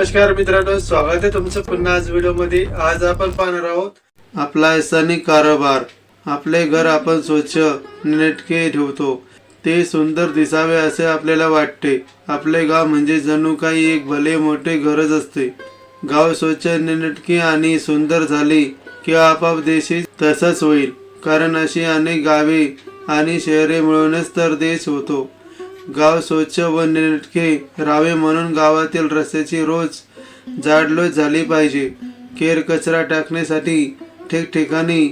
नमस्कार मित्रांनो स्वागत आहे तुमचं पुन्हा आज व्हिडिओमध्ये. आज आपण पाहणार आहोत आपला स्थानिक कारोबार आपले घर आपण स्वच्छ नेटके ठेवतो. ते सुंदर दिसावे असे आपल्याला वाटते. आपले गाव म्हणजे जणू काही एक भले मोठे घरच असते. गाव स्वच्छ नेटके आणि सुंदर झाली की आपाप देशी तसंच होईल. कारण अशी अनेक गावे आणि शहरे मिळूनच तर देश होतो. गाव स्वच्छ व नेटके राहावे म्हणून गावातील रस्त्याची रोज जाडलोट झाली पाहिजे. केर कचरा टाकण्यासाठी ठिकठिकाणी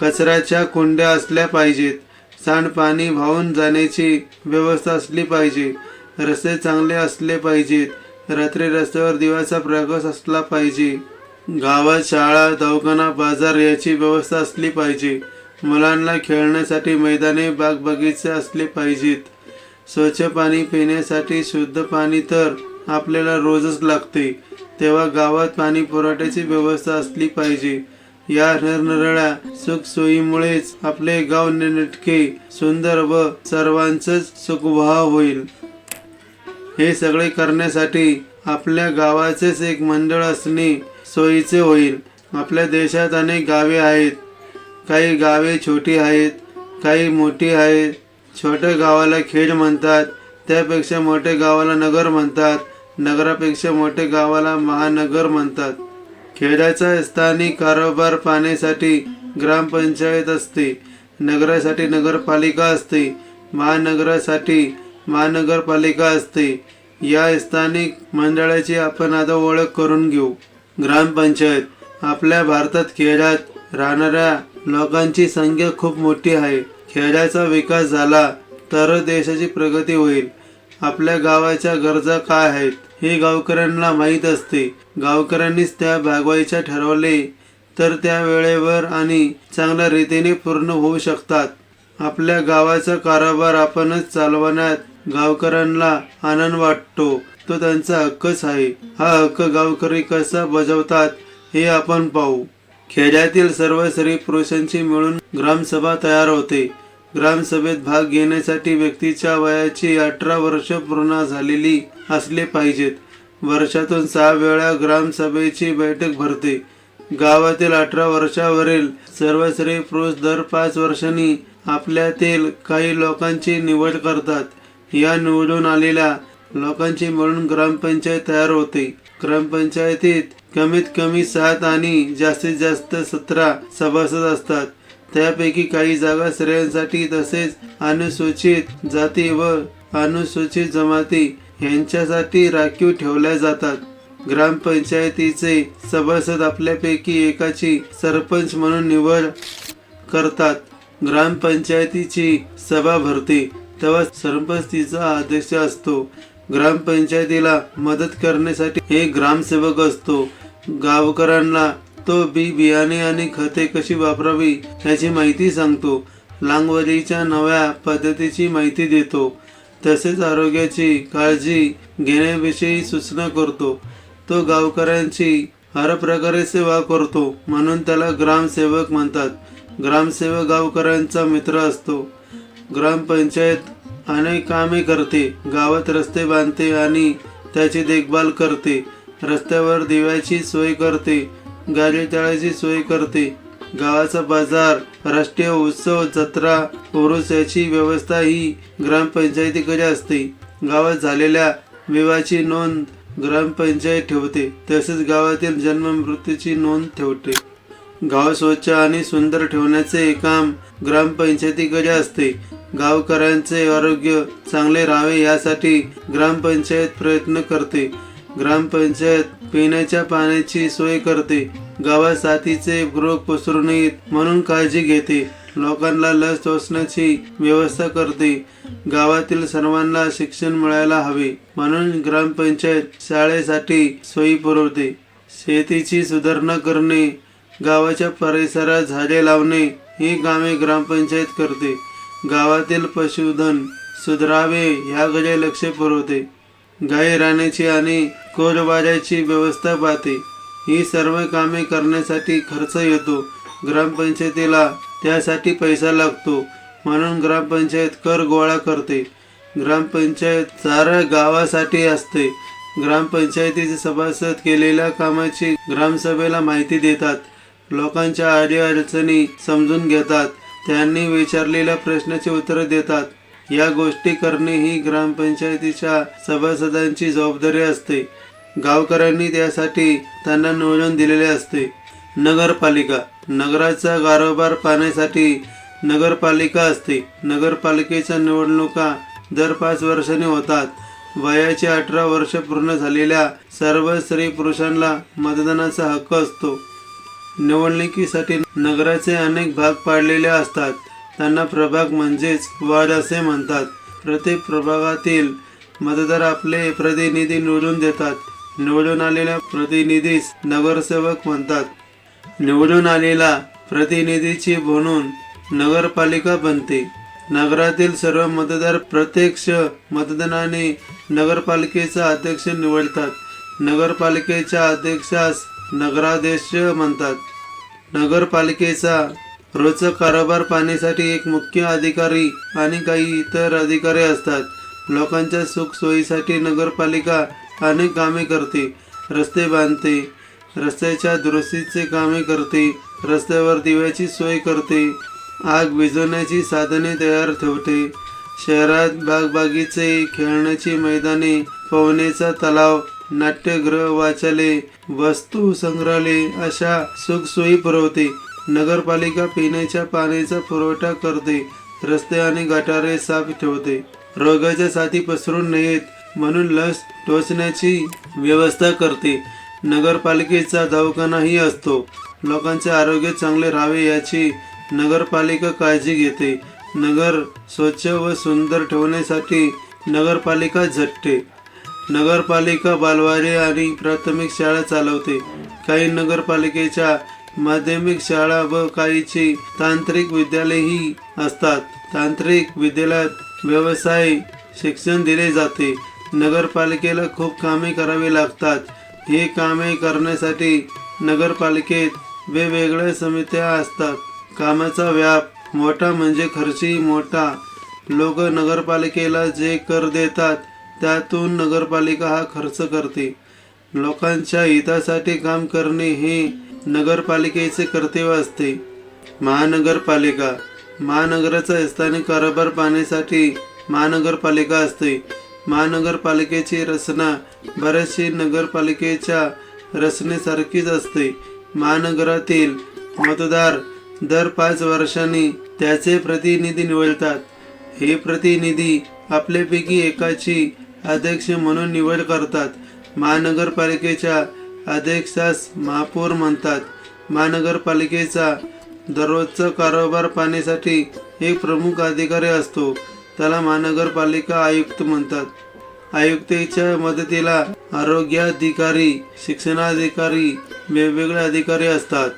कचऱ्याच्या कुंड्या असल्या पाहिजेत. सांडपाणी वाहून जाण्याची व्यवस्था असली पाहिजे. रस्ते चांगले असले पाहिजेत. रात्री रस्त्यावर दिवाचा प्रकाश असला पाहिजे. गावात शाळा दवाखाना बाजार याची व्यवस्था असली पाहिजे. मुलांना खेळण्यासाठी मैदाने बाग बगीचे असले पाहिजेत. स्वच्छ पाणी पिण्यासाठी शुद्ध पाणी तर आपल्याला रोजच लागते. तेव्हा गावात पाणी पुरवठ्याची व्यवस्था असली पाहिजे. या नरनरळ्या सुखसोयीमुळेच आपले गाव नेटके सुंदर व सर्वांच सुखभाव होईल. हे सगळे करण्यासाठी आपल्या गावाचेच एक मंडळ असणे सोयीचे होईल. आपल्या देशात अनेक गावे आहेत. काही गावे छोटी आहेत काही मोठी आहेत. छोट्या गावाला खेड म्हणतात त्यापेक्षा मोठ्या गावाला नगर म्हणतात नगरापेक्षा मोठ्या गावाला महानगर म्हणतात. खेड्याचा स्थानिक कारोबार पाहण्यासाठी ग्रामपंचायत असते नगरासाठी नगरपालिका असते महानगरासाठी महानगरपालिका असते. या स्थानिक मंडळाची आपण आता ओळख करून घेऊ. ग्रामपंचायत आपल्या भारतात खेड्यात राहणाऱ्या लोकांची संख्या खूप मोठी आहे. खेड्याचा विकास झाला तर देशाची प्रगती होईल. आपल्या गावाच्या गरजा काय आहेत हे गावकऱ्यांना माहीत असते. गावकऱ्यांनीच त्या भागवायच्या ठरवले तर त्या वेळेवर आणि चांगल्या रीतीने पूर्ण होऊ शकतात. आपल्या गावाचा कारभार आपणच चालवण्यात गावकऱ्यांना आनंद वाटतो. तो त्यांचा हक्कच आहे. हा हक्क गावकरी कसा बजावतात हे आपण पाहू. खेड्यातील सर्व स्त्री पुरुषांची मिळून ग्रामसभा तयार होते. ग्रामसभेत भाग घेण्यासाठी व्यक्तीच्या वयाची अठरा वर्ष पूर्ण झालेली असले पाहिजेत. वर्षातून सहा वेळा ग्रामसभेची बैठक भरते. गावातील अठरा वर्षावरील सर्व पुरुष दर पाच वर्षांनी आपल्यातील काही लोकांची निवड करतात. या निवडून आलेल्या लोकांची मिळून ग्रामपंचायत तयार होते. ग्रामपंचायतीत कमीत कमी सात आणि जास्तीत जास्त सतरा सभासद असतात. त्यापैकी काही जागा स्त्रियांसाठी तसेच अनुसूचित जाती व अनुसूचित जमाती यांच्यासाठी राखीव ठेवल्या जातात. ग्रामपंचायतीचे सभासद आपल्यापैकी एकाची सरपंच म्हणून निवड करतात. ग्रामपंचायतीची सभा भरते तेव्हा सरपंच तिचा अध्यक्ष असतो. ग्रामपंचायतीला मदत करण्यासाठी एक ग्रामसेवक असतो. गावकऱ्यांना तो बी बियाणे आणि खते कशी वापरावी याची माहिती सांगतो. लागवडीच्या नव्या पद्धतीची माहिती देतो. तसेच आरोग्याची काळजी घेण्याविषयी सूचना करतो. तो गावकऱ्यांची हर प्रकारे सेवा करतो म्हणून त्याला ग्रामसेवक म्हणतात. ग्रामसेवक गावकऱ्यांचा मित्र असतो. ग्रामपंचायत अनेक कामे करते. गावात रस्ते बांधते आणि त्याची देखभाल करते. रस्त्यावर दिव्याची सोय करते. गाडी तळाची सोय करते. गावाचा बाजार राष्ट्रीय उत्सव जत्रा उरूस याची व्यवस्था ही ग्रामपंचायतीकडे असते. गावात झालेल्या विवाहाची नोंद ग्रामपंचायत ठेवते. तसेच गावातील जन्म मृत्यूची नोंद ठेवते. गाव स्वच्छ आणि सुंदर ठेवण्याचे काम ग्रामपंचायतीकडे असते. गावकऱ्यांचे आरोग्य चांगले राहावे यासाठी ग्रामपंचायत प्रयत्न करते. ग्रामपंचायत पिण्याच्या पाण्याची सोय करते. गावात साथीचे रोग पसरू नयेत म्हणून काळजी घेते. लोकांना लस टोचण्याची व्यवस्था करते. गावातील सर्वांना शिक्षण मिळायला हवे म्हणून ग्रामपंचायत शाळेसाठी सोयी पुरवते. शेतीची सुधारणा करणे गावाच्या परिसरात झाडे लावणे ही कामे ग्रामपंचायत करते. गावातील पशुधन सुधारावे ह्याकडे लक्ष पुरवते. गाई राहण्याची आणि कोरवाड्याची व्यवस्था पाहते. ही सर्व कामे करण्यासाठी खर्च येतो. ग्रामपंचायतीला त्यासाठी पैसा लागतो. म्हणून ग्रामपंचायत कर गोळा करते. ग्रामपंचायत साऱ्या गावासाठी असते. ग्रामपंचायतीचे सभासद केलेल्या कामाची ग्रामसभेला माहिती देतात. लोकांच्या अडी अडचणी समजून घेतात. त्यांनी विचारलेल्या प्रश्नाची उत्तरं देतात. या गोष्टी करणे ही ग्रामपंचायतीच्या सभासदांची जबाबदारी असते. गावकऱ्यांनी त्यासाठी त्यांना नियोजन दिलेले असते. नगरपालिका नगराचा कारोबार पाहण्यासाठी नगरपालिका असते. नगरपालिकेच्या निवडणुका दर पाच वर्षांनी होतात. वयाचे अठरा वर्ष पूर्ण झालेल्या सर्व स्त्री पुरुषांना मतदानाचा हक्क असतो. निवडणुकीसाठी नगराचे अनेक भाग पाडलेले असतात. त्यांना प्रभाग म्हणजेच वार्ड असे म्हणतात. प्रत्येक प्रभागातील मतदार आपले प्रतिनिधी निवडून देतात. निवडून आलेल्या प्रतिनिधीस नगरसेवक म्हणतात. निवडून आलेला प्रतिनिधीची म्हणून नगरपालिका बनते. नगरातील सर्व मतदार प्रत्यक्ष मतदानाने नगरपालिकेचा अध्यक्ष निवडतात. नगरपालिकेच्या अध्यक्षास नगराध्यक्ष म्हणतात. नगरपालिकेचा रोजचा कारभार पाहण्यासाठी एक मुख्य अधिकारी आणि काही इतर अधिकारी असतात. लोकांच्या सुखसोयीसाठी नगरपालिका अनेक कामे करते. रस्ते बांधते. रस्त्याच्या दुरुस्तीचे कामे करते. रस्त्यावर दिव्याची सोय करते. आग विझवण्याची साधने तयार ठेवते. शहरात बागबागीचे खेळण्याची मैदाने पोहण्याचा तलाव नाट्यगृह वाचालय वस्तू संग्रहालय अशा सुखसोयी पुरवते. नगरपालिका पिण्याच्या पाण्याचा पुरवठा करते रस्ते आणि गटारे साफ ठेवते. रोगाच्या साथी पसरून नयेत म्हणून लस टोचण्याची व्यवस्था करते. नगरपालिकेचा दवाखानाही असतो. लोकांचे आरोग्य चांगले राहावे याची नगरपालिका काळजी घेते. नगर स्वच्छ व सुंदर ठेवण्यासाठी नगरपालिका झटते. नगरपालिका बालवाडी आणि प्राथमिक शाळा चालवते. काही नगरपालिकेच्या माध्यमिक शाळा व काहीची तांत्रिक विद्यालयही असतात. तांत्रिक विद्यालयात व्यवसाय शिक्षण दिले जाते. नगरपालिकेला खूप कामे करावी लागतात. हे कामे करण्यासाठी नगरपालिकेत वेगवेगळ्या समित्या असतात. कामाचा व्याप मोठा म्हणजे खर्चही मोठा. लोक नगरपालिकेला जे कर देतात त्यातून नगरपालिका हा खर्च करते. लोकांच्या हितासाठी काम करणे हे नगरपालिकेचे कर्तव्य असते. महानगरपालिका महानगराचा स्थानिक कारभार पाहण्यासाठी महानगरपालिका असते. महानगरपालिकेची रचना बऱ्याचशी नगरपालिकेच्या रचनेसारखीच असते. महानगरातील मतदार दर पाच वर्षांनी त्याचे प्रतिनिधी निवडतात. हे प्रतिनिधी आपल्यापैकी एकाची अध्यक्ष म्हणून निवड करतात. महानगरपालिकेच्या अध्यक्षास महापौर म्हणतात. महानगरपालिकेचा दररोजचा कारोबार पाहण्यासाठी एक प्रमुख अधिकारी असतो. त्याला महानगरपालिका आयुक्त म्हणतात. आयुक्तेच्या मदतीला आरोग्याधिकारी शिक्षणाधिकारी वेगवेगळे अधिकारी असतात.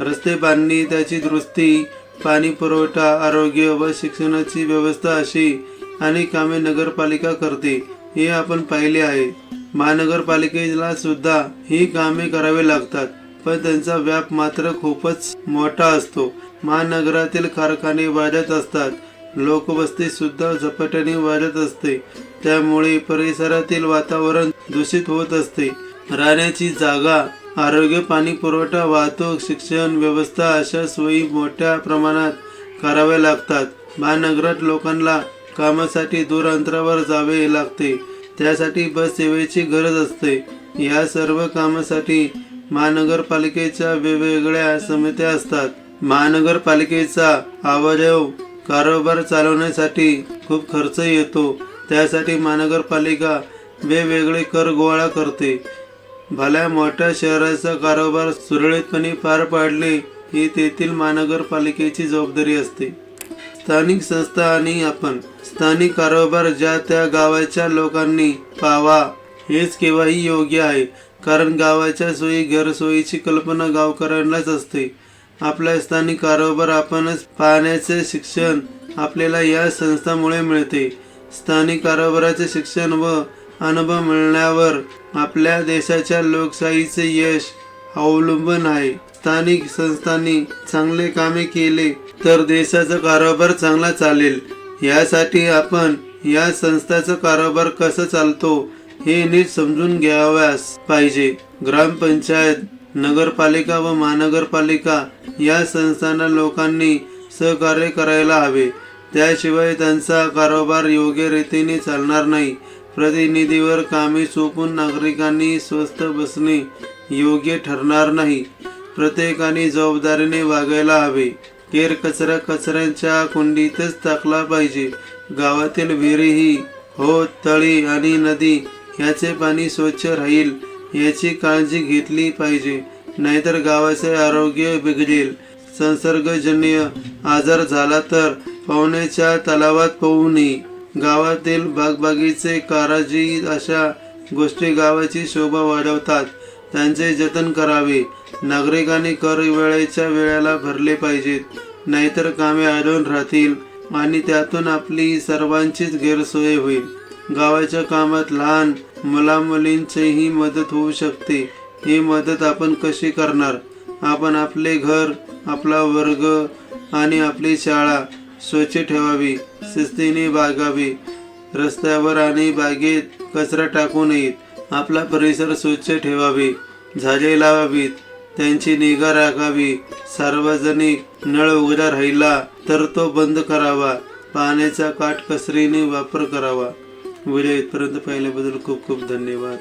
रस्ते बांधणी त्याची दुरुस्ती पाणी पुरवठा आरोग्य व शिक्षणाची व्यवस्था अशी अनेक कामे नगरपालिका करते हे आपण पाहिले आहे. महानगरपालिकेला सुद्धा ही कामे करावी लागतात पण त्यांचा व्याप मात्र खूपच मोठा असतो. महानगरातील कारखाने वाढत असतात लोकवस्ती सुद्धा झपाट्याने वाढत असते. त्यामुळे परिसरातील वातावरण दूषित होत असते. राहण्याची जागा आरोग्य पाणी पुरवठा वाहतूक शिक्षण व्यवस्था अशा सोयी मोठ्या प्रमाणात कराव्या लागतात. महानगरात लोकांना कामासाठी दूर अंतरावर जावे लागते. त्यासाठी बस सेवेची गरज असते. या सर्व कामासाठी महानगरपालिकेच्या वेगवेगळ्या समित्या असतात. महानगरपालिकेचा अवयव कारोबार चालवण्यासाठी खूप खर्च येतो. त्यासाठी महानगरपालिका वेगवेगळे कर गोळा करते. भल्या मोठ्या शहराचा कारोबार सुरळीतपणे पार पाडले ही तेथील महानगरपालिकेची जबाबदारी असते. स्थानिक संस्था आणि आपण स्थानिक कारोबार ज्या त्या गावाच्या लोकांनी पावा हेच केव्हाही योग्य आहे. कारण गावाच्या सोयी घरसोयीची कल्पना गावकऱ्यांनाच असते. आपला स्थानिक कारोबार आपणच पाहण्याचे शिक्षण आपल्याला या संस्थामुळे मिळते. स्थानिक कारोबाराचे शिक्षण व अनुभव मिळण्यावर आपल्या देशाच्या लोकशाहीचे यश अवलंबून आहे. स्थानिक संस्थांनी चांगले कामे केले तर देशाचा कारोबार चांगला चालेल. यासाठी आपण या संस्थाचा कारोबार कसा चालतो हे नीट समजून घ्याव्यास पाहिजे. ग्रामपंचायत नगरपालिका व महानगरपालिका या संस्थांना लोकांनी सहकार्य करायला हवे. त्याशिवाय त्यांचा कारोबार योग्य रीतीने चालणार नाही. प्रतिनिधीवर कामे सोपून नागरिकांनी स्वस्थ बसणे योग्य ठरणार नाही. प्रत्येकाने जबाबदारीने वागायला हवे. केर कचरा कचऱ्यांच्या कुंडीतच टाकला पाहिजे. गावातील विहिरीही हो तळी आणि नदी याचे पाणी स्वच्छ राहील याची काळजी घेतली पाहिजे. नाहीतर गावाचे आरोग्य बिघडेल. संसर्गजन्य आजार झाला तर पाहुण्याच्या तलावात पोहू नये. गावातील बागबागीचे काराजी अशा गोष्टी गावाची शोभा वाढवतात. त्यांचे जतन करावे. नागरिकांनी कर वेळेच्या वेळेला भरले पाहिजेत. नाहीतर कामे आढळून राहतील आणि त्यातून आपली सर्वांचीच गैरसोय होईल. गावाच्या कामात लहान मुलामुलींचीही मदत होऊ शकते. ही मदत आपण कशी करणार? आपण आपले घर आपला वर्ग आणि आपली शाळा स्वच्छ ठेवावी शिस्तीने बागावी रस्त्यावर आणि बागेत कचरा टाकू नयेत. आपला परिसर स्वच्छ ठेवावे. झाडे लावावीत त्यांची निगा राखावी सार्वजनिक नळ उघडा राहिला तर तो बंद करावा. पाण्याचा काटकसरीने वापर करावा. व्हिडिओ इथपर्यंत पाहिल्याबद्दल खूप खूप धन्यवाद.